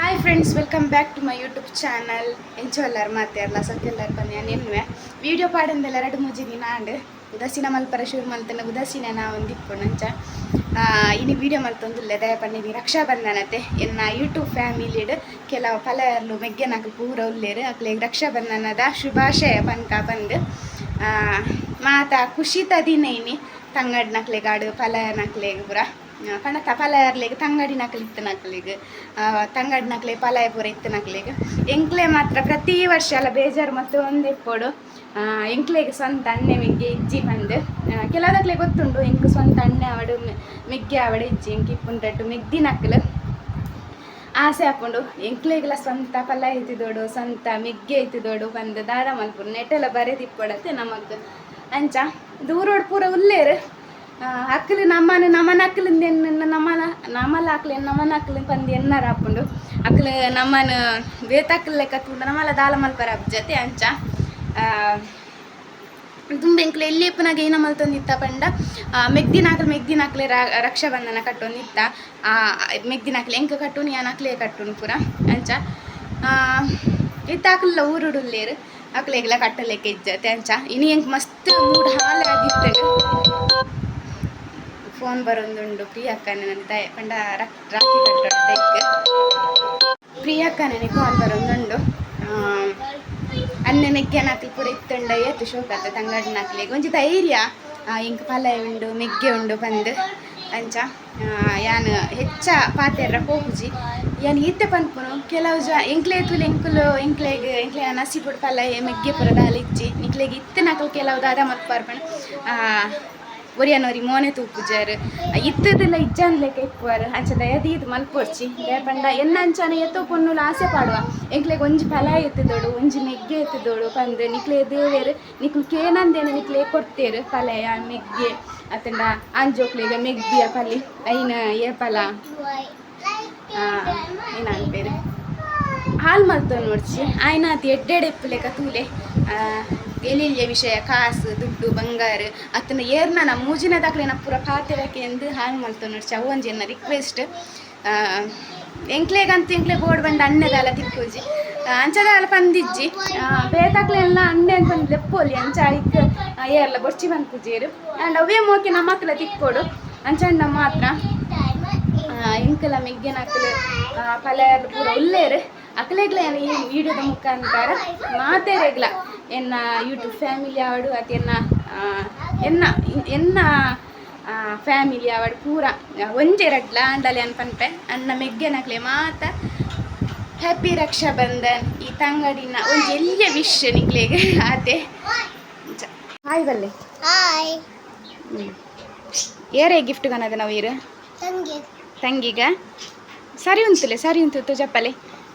Hi friends welcome back to my YouTube channel ಎಂಚು ಎಲ್ಲರೂ ಮಾತಾಡಲ್ಲ ಸತ್ತೆಲ್ಲಾರು ಬಂದು ನಾನು ನಿನ್ನೆ ವಿಡಿಯೋ ಪಾಡಂದೆಲ್ಲ ಎರಡು ಮೂಜಿ ದಿನ ಆಂಡ್ ಉದಾಸೀನ ಮಲ್ಪರ ಶುರು ಮಲ್ತನ ಉದಾಸೀನ ನಾ ಒಂದು ಅಂಚ. ನಂಚ ಇನಿ ವಿಡಿಯೋ ಮಲ್ತೊಂದುಲ್ಲೆ ದಯ ಪನ್ನಿನಿ ರಕ್ಷಾ ಬಂಧನತೆ ಎನ್ನ ಯೂಟ್ಯೂಬ್ ಫ್ಯಾಮಿಲಿಡ್ ಕೆಲವು ಫಲರ್ಲು ಮೆಗ್ಗೆ ನಾಲ್ಕು ಪೂರ ಉಲ್ಲೇರು. ಅಕ್ಲೆಗ್ ರಕ್ಷಾ ಬಂಧನದ ಶುಭಾಶಯ ಪನ್ಕ ಬಂದು. ಮಾತಾ ಮಾತ ಖುಷಿ ತದಿನೇನಿ ತಂಗಡ್ ನಕ್ಲೆಗಾಡು ಫಲ ನಕ್ಲೆಗೆ ಪೂರ. ಕಣಕ ಪಲಾಯರ್ಲೆಗ್ ತಂಗಡಿ ನಕಲಿ ಇತ್ತು ನಕಲಿಗ್. ತಂಗಡಿ ನಕಲಿ, ಪಲಾಯ ಪೂರ ನಕಲಿಗೆ. ಎಂಕ್ಲೆ ಮಾತ್ರ ಪ್ರತಿ ವರ್ಷ ಎಲ್ಲ ಬೇಜಾರು ಮತ್ತು ಒಂದೇ ಇಪ್ಪೋಡು. ಎಂಕ್ಲೆಗೆ ಸ್ವಂತ ಅಣ್ಣೆ ಮಿಗ್ಗೆ, ಇಜ್ಜಿ ಬಂದು. ಕೆಲವದಕ್ಲೆ ಗೊತ್ತುಂಡು ಎಂಕ್ ಸ್ವಂತ ಅಣ್ಣೆ ಅವಡು ಮಿಗ್ಗೆ ಅವಡು ಇಜ್ಜಿ, ಎಂಕ್ ಮಿಗ್ದಿ ನಕಲು. ಆಸೆ ಹಾಕೊಂಡು ಎಂಕ್ಲೆಗೆಲ್ಲ ಸ್ವಂತ ಪಲ್ಲ ಐತಿದೋಡು ಸ್ವಂತ ಮಿಗ್ಗೆ ಐತಿದೋಡು ಬಂದು ದಾರ ಮಲ್ಪುರು ನೆಟ್ಟೆಲ್ಲ ಬರೆದಿಪ್ಪಡತ್ತೆ ನಮಗ್. ಅಂಚ, ದೂರೋಡ್ ಪೂರ ಉಲ್ಲೇರು. ಅಕ್ಕಲು ನಮ್ಮನ ನಮ್ಮನ ಅಕ್ಕಲಿಂದ ಎನ್ನ ನಮ್ಮನ, ನಮ್ಮಲ್ಲ ಅಕ್ಲೆ, ನಮ್ಮನ ಅಕ್ಕಲು ಬಂದು ಎನ್ನಾರ ಹಾಕೊಂಡು ಅಕ್ಕಲು ನಮ್ಮನ ಬೇತಕ್ಕಲ್ ಲೆಕ್ಕ ತುಂಡು ನಮ್ಮಲ ದಾಲ ಮಲ್ಪರ ಜೊತೆ ಅಂಚ. ತುಂಬ ಎಂಕ್ಲೆ ಎಲ್ಲಿ ಪುನಗ ಏನ ಮಲ್ತೊಂದಿತ್ತ ಪಂಡ. ಮೆಗ್ದಿನ ಮೆಗ್ದಿನಾಕಲ್ ಮೆಗ್ದಿನಾಕ್ಲೆ ರಕ್ಷಾಬಂಧನ ಕಟ್ಟೊಂದಿತ್ತ. ಮೆಗ್ದಿನಾಕ್ಲೆ ಎಂಕ ಕಟ್ಟುನಿ ಯಾನಕ್ಲೆ ಕಟ್ಟುನು ಪೂರ, ಅಂಚ. ಇತ್ತಾಕಲ್ಲ ಊರುಡುಲ್ಲೇರು, ಅಕ್ಲೆಗೆಲ್ಲ ಕಟ್ಟಲೆಕ್ಕೆ ಇಜ್ಜತೆ ಅಂಚ. ಇನಿ ಎಂಕ್ ಮಸ್ತ್ ಮೂಡ್ ಹಾಲೆ ಆಗಿತ್ತು ಫೋನ್ ಬರೊಂದುಂಡು ಪ್ರಿಯಕ್ಕನ ನನ್ನ ದಯ ಪಂಡ ರಾಖಿ ಕಟ್ಟೋಡು ತೆಗ್ಗ್ ಪ್ರಿಯಕ್ಕ ನನಗೆ ಫೋನ್ ಬರೊಂದುಂಡು ಅನ್ನ ಮೆಗ್ಗೆ ಪೂರ ಇತ್ತುಂಡ ಏತು ಶೋಕತ್ತ ತಂಗಡ್ ನಾಕ್ಲಿ ಒಂಜಿ ಧೈರ್ಯ. ಆ, ಇಂಕ್ ಪಲಾಯ ಉಂಡು ಮೆಗ್ಗೆ ಉಂಡು ಬಂದು ಅಂಚ ಆ, ಯಾನ್ ಹೆಚ್ಚ ಪಾತೆರ್ರ ಹೋಗುಜಿ ಯಾನ್ ಈತೆ ಪನ್ಪುನು ಕೆಲವು ಜ ಎಂಕ್ಲೆ ತುಲಿ ಎಂಕುಲು ಎಂಕ್ಲೆಗ್ ಎಂಕ್ಲೆ ನಸಿ ಪುಡ್ ಪಲಾಯ ಮೆಗ್ಗೆ ಪುರ ದಾಲಿಜ್ಜಿ ಇಂಕ್ಲೆಗೆ ಇತ್ತೆ ನಕಲ್ ಕೆಲವು ದಾದ ಮತ್ ಪಾರ್ಪಣ. ಒರಿಯನೋರಿ ಮೋನೆ ತೂಪುಜಾರು ಇತ್ತದೆಲ್ಲ ಇಜ್ಜಾನ್ ಲೆಕ್ಕ ಇಪ್ಪುವಾರು ಅಂಚ ದಯದೀದ್ ಮಲ್ಪೊರ್ಚಿ. ಪಂಡ ಎನ್ನ ಅಂಚಾನೆ ಎತ್ತೋ ಪೊನ್ನುಲು ಆಸೆ ಪಾಡುವ. ಎಂಕ್ಲೆಗ್ ಒಂಜಿ ಫಲ ಎತ್ತದೋಡು, ಒಂಜಿ ಮೆಗ್ಗೆ ಎತ್ತದೋಡು ಪಂದ್ ನಿಕ್ಲೆ ದೇವೇರು ನಿಕ್ಲು ಕೇನಂದೇನು ನಿಕ್ಲೆ ಕೊಡ್ತೇರು ಫಲಯ ಮೆಗ್ಗೆ ಅತ್ತಂಡ ಆಂಜೋಕ್ಲೆಗ ಮೆಗ್ಗಿಯ ಪಲಿ, ಐನ ಏ ಫಲ ಅನ್ಪೇರು ಹಾಲು ಮಲ್ತೋ ನೋಡ್ಸಿ ಆಯ್ನ ಅತಿ ಎಡ್ಡೆಡೆಪ್ಪು ಲೆಕ್ಕ ತೂಲೆ ಎಲಿಲ್ಯ ವಿಷಯ, ಕಾಸು, ದುಡ್ಡು, ಬಂಗಾರ ಅತ್ತನ ಏರ್ನ ನಮ್ಮ ಮೂಜಿನ ದಾಖಲೆನ ಪೂರ ಪಾತೆರಕ್ಕೆ ಎಂದು ಹಾಲು ಮಾಡ್ತೇವೆ ನೋಡಿ ಅನ್ನ ರಿಕ್ವೆಸ್ಟ್ ಎಂಕ್ಲೇಗಂತ ಎಂಕ್ಲೆ ಬೋರ್ಡ್ ಬಂದ ಅಣ್ಣದಲ್ಲ ತಿಕ್ಕೋಜಿ. ಅಂಚದಾಲ ಪಂದಿಜ್ಜಿ. ಬೇತಾಕ್ಲೆ ಎಲ್ಲ ಅಣ್ಣೆ ಅಂತ ಬಂದು ಲೆಪ್ಪೋಲಿ, ಅಂಚ ಆ ಏರ್ಲ ಬೊರ್ಚಿ ಬಂದು ಪೂಜೇರು ಆ್ಯಂಡ್ ಅವೇ ಮೋಕೆ ನಮ್ಮ ಮಕ್ಕಳ ತಿಕ್ಕೋಡು. ಅಂಚಣ್ಣ ಮಾತ್ರ ಇಂಕಲ ಮೆಗ್ಗಿನ ಅಕ್ಕಲು ಪಲ್ಯ ಪೂರ ಒಳ್ಳೆಯರು ಅಕ್ಕಲೆಗ್ಲ ಈ ವಿಡಿಯೋದ ಮುಖಾಂತರ ಮಾತೇರೆಗ್ಲ ಎನ್ನ ಯೂಟ್ಯೂಬ್ ಫ್ಯಾಮಿಲಿ ಅವಾರ್ಡು ಅತ್ ಎನ್ನ ಎನ್ನ ಎನ್ನ ಫ್ಯಾಮಿಲಿ ಅವಾರ್ಡ್ ಪೂರ ಒಂಜೆ ರಡ್ಲ ಅಂಡಲೆ ಅನ್ಪನ್ಪೆ. ಅನ್ನ ಮೆಗ್ಗೆನಕ್ಲೆ ಮಾತ ಹ್ಯಾಪಿ ರಕ್ಷಾ ಬಂಧನ್ ಈ ತಂಗಡಿನ ಒಂಜೆ ಎಲ್ಲ ವಿಶ್ ನಿಕ್ಲೆಗೆ ಆತೆ ಹಾಯ್ ಬಲ್ಲೆ ಹಾಯ್. ಏರೇ ಗಿಫ್ಟ್ ಕನದ ನಾವು ಇರು? ತಂಗಿ. ತಂಗಿಗ? ಸರಿ ಉಂತಲೆ ಸರಿ ಉಂತು ಜಪ್ಪಲೆ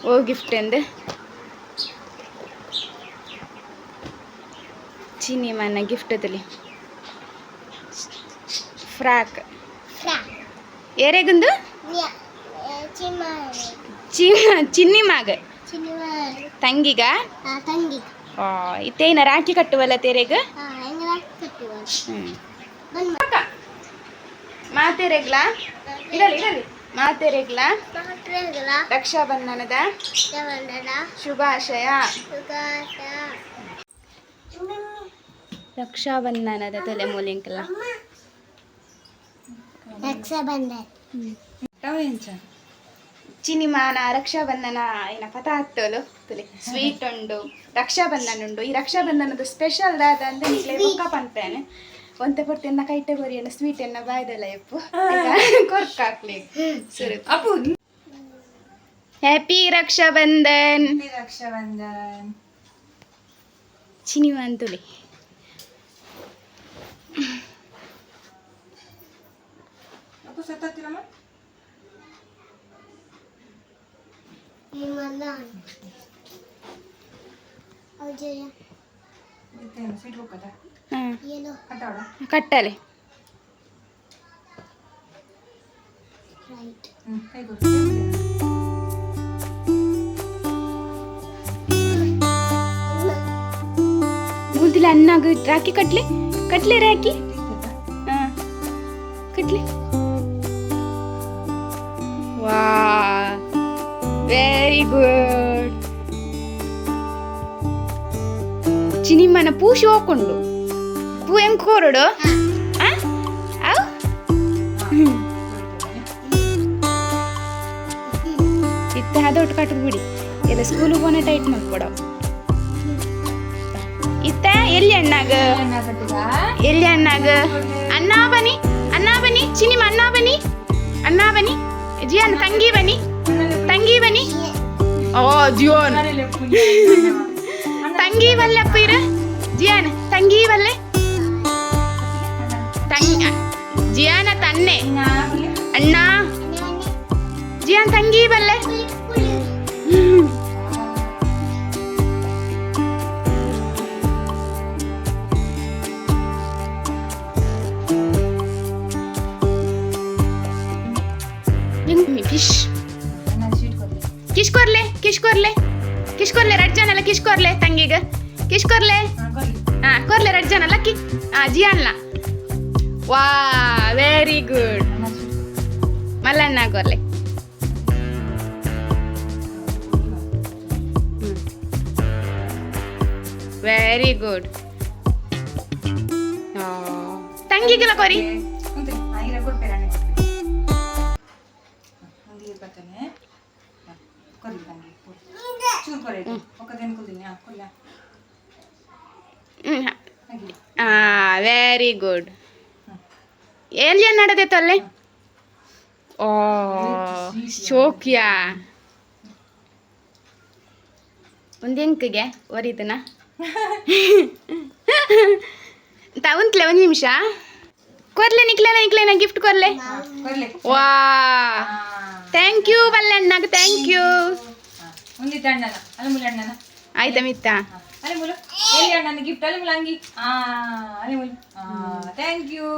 ಓ ಗಿಫ್ಟ್ ಎಂದು. ಚಿನ್ನಿ ಮನೆ ಗಿಫ್ಟ್ ತಲಿ ಫ್ರಾಕ್ ಏರೇಗುಂದು ಚಿನ್ನಿ ಮಾಗ. ತಂಗಿಗ? ಇತ್ತೇನ ರಾಖಿ ಕಟ್ಟುವಲ್ಲ ತೆರೆಗ? ಮಾತೆರೆಗ್ಲ ಇರಲಿ ಇರಲಿ ಮಾತೆರೆಗ್ಲ ರಕ್ಷಾಬಂಧನದ? ಶುಭಾಶಯ. ಶುಭಾಶಯ. ರಕ್ಷಾಬಂಧನದ ತಲೆ ಮೂಲಿಂಕಲ್ಲ? ರಕ್ಷಾಬಂಧನ. ಚಿನಿಮಾನ ರಕ್ಷಾಬಂಧನ ಏನ ಪತ ಹತ್ತೋಲು ತುಲಿ. ಸ್ವೀಟ್ ಉಂಡು ರಕ್ಷಾಬಂಧನ ಉಂಡು. ಈ ರಕ್ಷಾಬಂಧನದ ಸ್ಪೆಷಲ್ ದಾದ ಅಂದ್ರೆ ನಿಕ್ಲೆ ಬೊಕ್ಕ ಪಂತೇನೆ. ಒಂತೆ ಪೊರ್ತಿ ಎನ್ನ ಕೈಟೆ ಎನ್ನ ಸ್ವೀಟ್ ಎನ್ನ ಬಾಯ್ದಲ್ಲ ಎಪ್ಪು. ಕೊರ್ಕ್ ಹಾಕ್ಲಿ. ಅಪ್ಪು. ಹ್ಯಾಪಿ ರಕ್ಷಾಬಂಧನ್. ರಕ್ಷಾಬಂಧನ್. ಚಿನಿಮಾ ಅಂತುಲಿ ಅಪ್ಪ ಸತ್ತತ್ತಿರಮ್ಮ ನಿಮ್ಮನ್ನ ಅಜಯ ಇತ್ತೇನು ಸ್ವೀಟ್ ಹೋಗ್ತದ ಹಾಂ ಏನು ಕಟ್ಟಾಡ ಕಟ್ಟಲೆ ರೈಟ್ ಹ್ಞೂ ಹೇಗೂ ಮೂಲ್ದಿಲ್ಲ ಅನ್ನಾಗ ರಾಖಿ ಕಟ್ಲೆ ಕಟ್ಲೆ ರಾಖಿ ಹಾಂ ಕಟ್ಲೆ ವಾ ವೆರಿ ಗುಡ್ ಚಿನಿಮ್ಮನ ಪೂ ಶೋಕೊಂಡು ಪೂ ಹೆಂಗ್ ಕೋರಡು ಆ? ಅವ್? ಹ್ಮ್. ಇತ್ತ ಅದೊಟ್ಟು ಕಟ್ಟು ಬಿಡಿ ಎಲ್ಲ ಸ್ಕೂಲಿಗೆ ಹೋನ ಇತ್ತ ಎಲ್ಲಿ ಅಣ್ಣಾಗ? ಎಲ್ಲಿ ಅಣ್ಣಾಗ? ಅಣ್ಣ ಬನ್ನಿ ಅಣ್ಣ ಬನ್ನಿ ಚಿನಿಮ ಅಣ್ಣ ಬನ್ನಿ ಅಣ್ಣ ಬನ್ನಿ ಜಿಯಾನ್, ತಂಗಿ ಬನ್ನಿ ತಂಗಿ ಬನ್ನಿ ಓ, ಜಿಯೋನ್. ತಂಗಿ ಬಲ್ಲಪ್ಪ ಇರ? ಜಿಯಾನ್, ತಂಗಿ ಬಲ್ಲೆ ತಂಗ ಜಿಯಾನ ತನ್ನೆ. ಅಣ್ಣ? ಜಿಯಾನ್, ತಂಗಿ ಬಲ್ಲೆ ಕಿಶ್ ಕೊರ್ಲೆ ತಂಗಿಗ ಕಿಶ್ ಕೊರ್ಲೆ ಹಾ ಕೊರ್ಲೆ ರಡ್ ಜನಲ್ಲ ಕಿ ಹಾ ಜಿಯಾನ್ಲ ವಾ ವೆರಿ ಗುಡ್ ಮಲ್ಲಣ್ಣ ಕೊರ್ಲೆ ವೆರಿ ಗುಡ್ ತಂಗಿಗೆಲ್ಲ ಕೊರಿ ಚೂರು ಕೊರೆ ಹಾ. ವೆರಿ ಗುಡ್ ಎಲ್ಲಿ ಏನು ನಡೆದಿತ್ತು ಅಲ್ಲಿ? ಓ ಶೋಕ್ಯಾ? ಒಂದು ಎಂಕಿಗೆ ಒರಿದನ ತಗೊಂತ್ಲೆ ಒಂದು ನಿಮಿಷ? ಕೊರ್ಲೆ ನಿಕ್ಲೇನ ನಿಕ್ಲೆನ ಗಿಫ್ಟ್ ಕೊರ್ಲೆ ವಾ. ಥ್ಯಾಂಕ್ ಯು ಬಲ್ಲಣ್ಣಗೆ ಥ್ಯಾಂಕ್ ಯು ಮುಂದಿದ್ದ ಅಣ್ಣನ ಅಲ್ಲ ಮುಲ್ಲ ಅಣ್ಣನ. ಆಯ್ತಾ ಮಿತ್ತ? ಅಲೆ ಮುಲು ಎಲ್ಲಿ ಅಣ್ಣನ ಗಿಫ್ಟ್ ಅಲೆ ಮುಲ ಅಂಗಿ? ಆ ಅಲೆ ಮುಲು. Thank you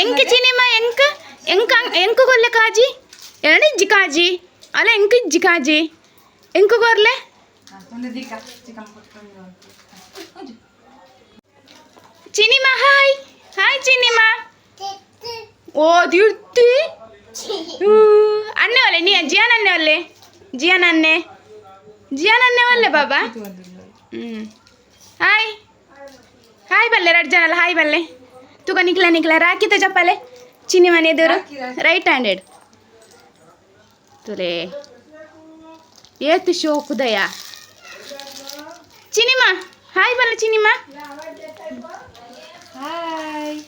ಎಂಕ ಚಿನಿಮ ಎಂಕ? ಎಂಕ ಎಂಕ ಕೊರ್ಲೆ ಕಾಜಿ? ಎರಡು ಇಜ್ಜಿ ಕಾಜಿ? ಅಲ್ಲ ಎಂಕ ಇಜ್ಜಿ ಕಾಜಿ. ಎಂಕ ಕೊರ್ಲೆ ಒಂದು ದಿಕ್ಕ ಚಿಕನ್ ಕೊಟ್ಕೊಂಡು ಹೌದು ಚಿನಿಮ ಹಾಯ್. ಹಾಯ್ ಚಿನಿಮ. ಓ ದಿರ್ತಿ ಅನ್ನೆ ಒಲ್ಲೆ ನೀ ಜಿಯಾನ್ ಅನ್ನೆ ಒಲ್ಲೆ ಜಿಯಾನ್ ಅನ್ನೆ ಜಿಯಾನ್ ಅನ್ನೆ ಒಲ್ಲೆ ಬಾಬಾ? ಹ್ಞೂ ಹಾಯ್. ಹಾಯ್ ಬಲ್ಲೆ ಎರಡು ಜನ ಅಲ್ಲ. ಹಾಯ್ ಬಲ್ಲೆ. ತೂಕ ನಿಕ್ಲ ನಿಕ್ಲ. ರಾಕಿತ ಚಪ್ಪಲೆ ಚಿನ್ನಿ ಮನೆ ಎದುರು. ರೈಟ್ ಹ್ಯಾಂಡೆಡ್ ತುಲೆ. ಏತು ಶೋಕುದಯ ಚಿನಿಮ ಹಾಯ್ ಬಲ್ಲ ಚಿನಿಮಾ ಹಾಯ್.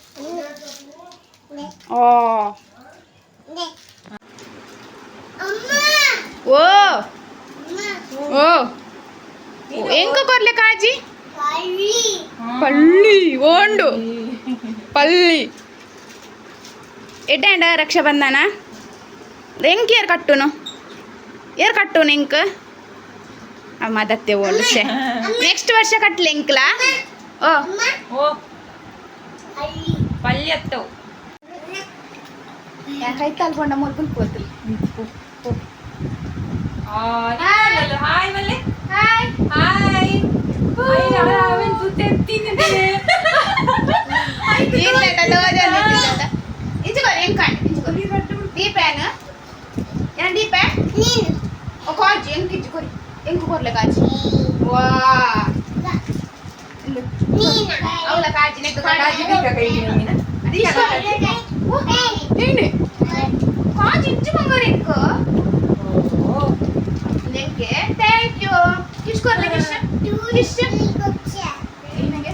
ಓ. ಓ ಓ ಎಂಕ ಕೊರ್ಲೆ ಕಾಜಿ ಪಳ್ಳಿ ಓಂಡು ಪಳ್ಳಿ ಎಡ್ಡ ರಕ್ಷಾಬಂಧನ ಎಂಕ್ ಏರ್ ಕಟ್ಟುನು ಏರ್ ಕಟ್ಟುನು ಎಂಕ್ ಮದತ್ತೆ ಓಂಡು ಶೇ ನೆಕ್ಸ್ಟ್ ವರ್ಷ ಕಟ್ಲೆ ಎಂಕ್ಲ ಓ ಓ ಪಲ್ಯತ್ತು ಯಾಕೈತೆ ಅಲ್ಕೊಂಡ ಮುಲ್ಕುಲ್ ಪೋತ್ರಿ ಹಾಯ್ ಮಲ್ಲೆ ಹಾಯ್ ಹಾಯ್ ಅವನ್ ತುತ್ತೆ ತಿಂದಿದ್ದಾನೆ ಇಚ್ಕೊರಿ ಹೆಂಗ್ ಕಾಣ್ ಇಚ್ಕೊರಿ ದೀಪೇನ ಏನ್ ದೀಪ ಓ ಕಾಜಿ ಹೆಂಗ್ ಇಚ್ಕೊರಿ ಯು ಕಿಶ್ ಕೊರ್ಲೆ ಕಿಶ್ ಕಿಶ್ ಏನಗೆ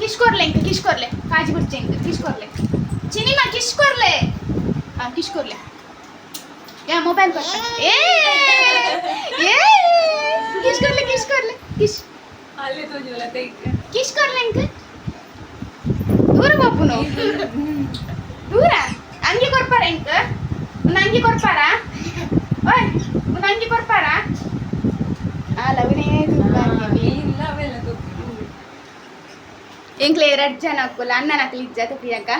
ಕಿಶ್ ಕೊರ್ಲೆ ಇಂಕ ಕಿಶ್ ಕೊರ್ಲೆ ಕಾಜಿ ಬಿಡ್ಚೆ ಇಂಕ ಕಿಶ್ ಕೊರ್ಲೆ ಚಿನಿಮ ಕಿಶ್ ಕೊರ್ಲೆ ಹಾ ಕಿಶ್ ಕೊರ್ಲೆ ಯಾ ಮೊಬೈಲ್ ಕೊಟ್ಟ ಏ ಏ ಕಿಶ್ ಕೊರ್ಲೆ ಕಿಶ್ ಕೊರ್ಲೆ ಕಿಶ್ ಅಲ್ಲೇ ತೋಜುವಲ್ಲ ತೆಗ್ದು. ಕಿಶ್ ಕೊರ್ಲೆ ಇಂಕ ದೂರ ಬಾಪುನು ದೂರ ಅಂಗಿ ಕೊಡ್ಪಾರ ಇಂಕ ಒಂದು ಅಂಗಿ ಕೊಡ್ಪಾರ ಓಯ್ ಒಂದು ಅಂಗಿ ಕೊಡ್ಪಾರ ಆ ಲವನೇ ಇಲ್ಲ ಅವೆಲ್ಲ ತಗೋ. ಎಂಕ್ಲೆ ಎರಡು ಜನ ಹಾಕೋಲ್ಲ ಅನ್ನ ನಕಲಿ ಇಜ್ಜ ತಪ್ಪಿಯಕ್ಕ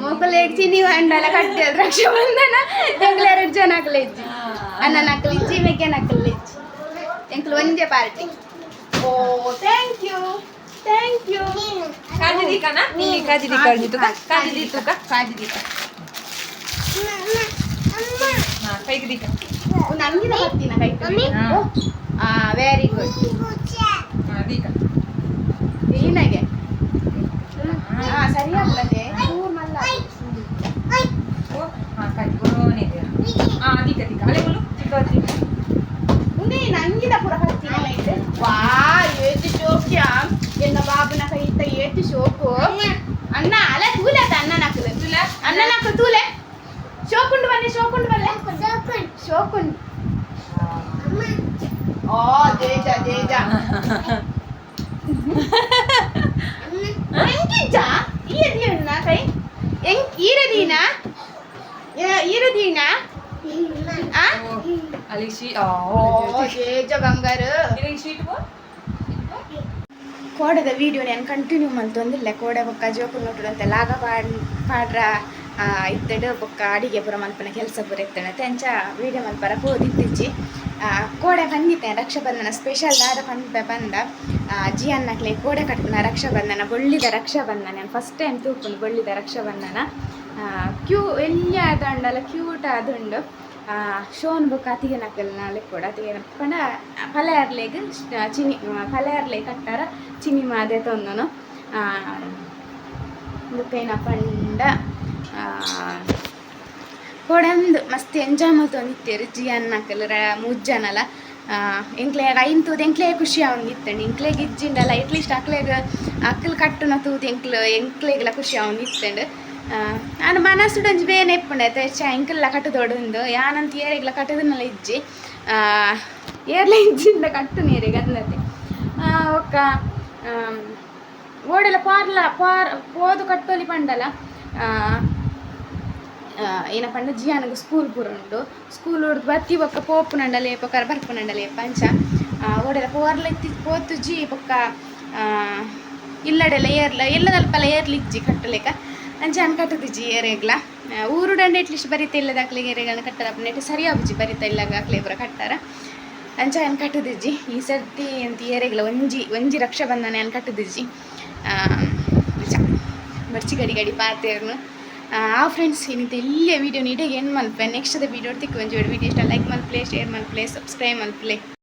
ಮಕ್ಕಳು ಚಿನಿ ಹಣ್ಣೆಲ್ಲ ಕಟ್ಟಿದ ರಕ್ಷಾಬಂಧನ ಎಂಕ್ಲೆ ಎರಡು ಜನ ಹಾಕಲಿ ಇಜ್ಜಿ ಅನ್ನ ನಕಲಿ ಇಜ್ಜಿ ಮೇಕೆ ನಕಲಿ ಇಜ್ಜಿ ಎಂಕ್ಲು ಒಂದೇ ಪಾರ್ಟಿ ಓ ಥ್ಯಾಂಕ್ ಯು ಥ್ಯಾಂಕ್ ಯು ಕಾಜಿ ದೀಕನ? ನಿಂಗೆ ಕಾಜಿ ದೀಕ ಅರ್ಜಿತು ಕಾ? ಕಾಜಿ ದೀತು ಕಾ? ಕಾಜಿ ದೀಪ ಹಾ ಕೈಗೆ ದೀಕ ಒಂದು ಅಂಗಿನ ಬರ್ತೀನ ಕೈ ಮಮ್ಮಿ. ಆ ವೆರಿ ಗುಡ್ ಹಾ ದೀಕ ಏನಾಗೆ ಹಾ ಹಾ ಸರಿ ಆಗ್ತದೆ ಚೂರ್ ಮಲ್ಲ ಓ ಹಾ ಕೈ ಕೊರೋನೆ ಇದೆ ಹಾ ದೀಕ ದೀಕ ಅಲೆ ಮುಳ್ಳು ಚಿಕ್ಕವತ್ತಿ ಮುಂದೆ ನಂಗಿದ ಪುರ ಹತ್ತಿನ ಲೈಟ್ ವಾ ಏತು ಶೋಕ್ಯ ಎನ್ನ ಬಾಬುನ ಕೈ ಇತ್ತ ಏತು ಶೋಕು ಅಣ್ಣ ಅಲ್ಲ ತೂಲೆ ಅತ್ತ ಅಣ್ಣ ನಕಲು ತುಲ ಅಣ್ಣ ನಕಲು ತೂಲೆ ಶೋಕುಂಡು ಬನ್ನಿ ಶೋಕುಂಡು ಬಲ್ಲೆ ಶೋಕುಂಡು ಓ ಜೇಜ ಜೇಜ ಎಂಕಿಜ್ಜ ಕೈ ಎಂಗ್ ಈರದೀನ ಈರದೀನ ಅಲ್ಲಿ ಶೀ ಓ ಓ ಜೇಜ ಬಂಗಾರು ಇಲ್ಲಿ ಶೀಟ್ ಬೋ ಕೋಡದ ವಿಡಿಯೋ ನಾನು ಕಂಟಿನ್ಯೂ ಮಲ್ತೊಂದಿಲ್ಲ ಕೋಡೆ ಬೊಕ್ಕ ಜೋಕು ನೋಡ್ರಂತೆ ಅಂತ ಲಾಗ ಪಾಡ್ ಪಾಡ್ರ. ಇತ್ತಡು ಬೊಕ್ಕ ಅಡಿಗೆ ಪುರ ಮಲ್ಪನ ಕೆಲಸ ಪುರ ಇತ್ತಣ ತೆಂಚ ವಿಡಿಯೋ ಮಲ್ಪರ ಹೋದಿತ್ತಿಜ್ಜಿ ಕೋಡೆ ಬಂದಿತ್ತೆ ರಕ್ಷಾಬಂಧನ ಸ್ಪೆಷಲ್ ದಾರ ಪಂಪ ಬಂದ ಜಿ ಅನ್ನಕ್ಲೆ ಕೋಡೆ ಕಟ್ಟಿನ ರಕ್ಷಾಬಂಧನ, ಬೊಳ್ಳಿದ ರಕ್ಷಾಬಂಧನ ಫಸ್ಟ್ ಟೈಮ್ ತೂಪುಂಡು ಬೊಳ್ಳಿದ ರಕ್ಷಾಬಂಧನ. ಕ್ಯೂ, ಎಲ್ಲಿ ಆದಂಡಲ್ಲ ಕ್ಯೂಟ್ ಆದುಂಡು. ಶೋನ್ ಬುಕ್ ಅತಿಗೆ ನಕಲ್ ನಾಳೆ ಕೂಡ ಅತಿಗೆ ಪಂಡ ಪಲೆಯರ್ಲೆಗ್ ಚಿನಿ ಪಲೆಯರ್ಲೆ ಕಟ್ಟಾರ, ಚಿನಿ ಮಾದೆ ತೊಂದನು. ಬುಕ್ಕೈನ ಪಂಡ ಕೊಡಂದು ಮಸ್ತ್ ಎಂಜಾಯ್ ಮಾಡ್ತೊಂದಿತ್ತೇರು ಜಿ ಅನ್ನಕಲ್ ರ ಮುಜ್ಜನಲ ಎಂಕ್ಲೆ ಐನ್ ತೂದ್ ಎಂಕ್ಲೆ ಖುಷಿ ಅವನಿತ್ತಂಡು ಎಂಕ್ಲೆಗ್ ಇಜ್ಜಿಂಡಲ್ಲ ಎಟ್ಲೀಸ್ಟ್ ಅಕ್ಲೆಗ್ ಅಕ್ಕಲ್ ಕಟ್ಟುನ ತೂದ್ ಎಂಕ್ಲ ಎಂಕ್ಲೆಗ್ಲ ಖುಷಿ ಅವನಿತ್ತಂಡು ನಾನು ಮನಸ್ಸುಡಂಜಿ ಬೇನೆ ಇಪ್ಪಂಡೆ ಚ ಎಂಕಲ್ಲ ಕಟ್ಟುದೊಡುಂದು ಯಾನಂತ ಏರೆಗ್ಲ ಕಟ್ಟದನ್ನೆಲ್ಲ ಇಜ್ಜಿ. ಏರ್ಲ ಇಜ್ಜಿಂದ ಕಟ್ಟು ನೀರಿಗೆ ಅಂದತೆ ಒಕ್ಕ ಓಡೆಲ್ಲ ಪಾರ್ಲ, ಪಾರ್, ಪೋದು ಕಟ್ಟೋಲಿ ಪಂಡಲ ಆ, ಅಂದ್ರೆ ಜಿಯಾನಗ ಸ್ಕೂಲ್ ಪೂರ ಉಂಟು. ಸ್ಕೂಲ್ ಹೊಡ್ದು ಬತ್ತಿ ಬೊಕ್ಕ ಪೋಪುನಂಡ ಲೇಪ ಪಕ್ಕ ಬರ್ಪುನಂಡ ಲೇಪ ಪೋರ್ಲ ಎತ್ತಿ ಪೋತು ಜಿ ಬೊಕ್ಕ ಇಲ್ಲಡೆಲ್ಲ ಏರ್ಲ ಎಲ್ಲದಲ್ಪಲ ಏರ್ಲಿ ಏರ್ಲಿಜ್ಜಿ ಕಟ್ಟಲೇಕ. ಅಂಚ ಅನ್ ಕಟ್ಟದಿಜ್ಜಿ ಏರೆಗ್ಲ ಊರು ದಂಡ ಎಟ್ಲಿಸ್ಟ್ ಬರೀತ ಇಲ್ಲದ ಅಕ್ಲಿಗೆ ಏರೆಗಳನ್ನ ಕಟ್ಟಾರ. ನೆಟ್ಟು ಬರಿತ ಇಲ್ಲ ಅಕ್ಲೆ ಪೂರ ಕಟ್ಟಾರ. ಅಂಚ ಅನ್ ಕಟ್ಟದಿಜ್ಜಿ ಈ ಸರ್ತಿ ಅಂತ ಏರೆಗ್ಲ ಒಂಜಿ ಒಂಜಿ ರಕ್ಷಾ ಬಂಧನ ಅನ್ ಜಿ ಬರ್ಚಿ ಗಡಿ ಗಡಿ ಪಾತೇರ್ನು. ಆ ಫ್ರೆಂಡ್ಸ್ ಏನಿದೆ ಇಲ್ಲಿಯ ವೀಡಿಯೋ ನೀಟಾಗಿ ಏನು ಮಲ್ಪೆ? ನೆಕ್ಸ್ಟ್ ವಿಡಿಯೋ ತಿಕ್ಕು ಒಂಜಿ ವೀಡಿಯೋ ಇಷ್ಟ ಲೈಕ್ ಮಲ್ಪ್ಲೆ ಶೇರ್ ಮಲ್ಪ್ಲೆ ಸಬ್ಸ್ಕ್ರೈಬ್ ಮಲ್ಪ್ಲೆ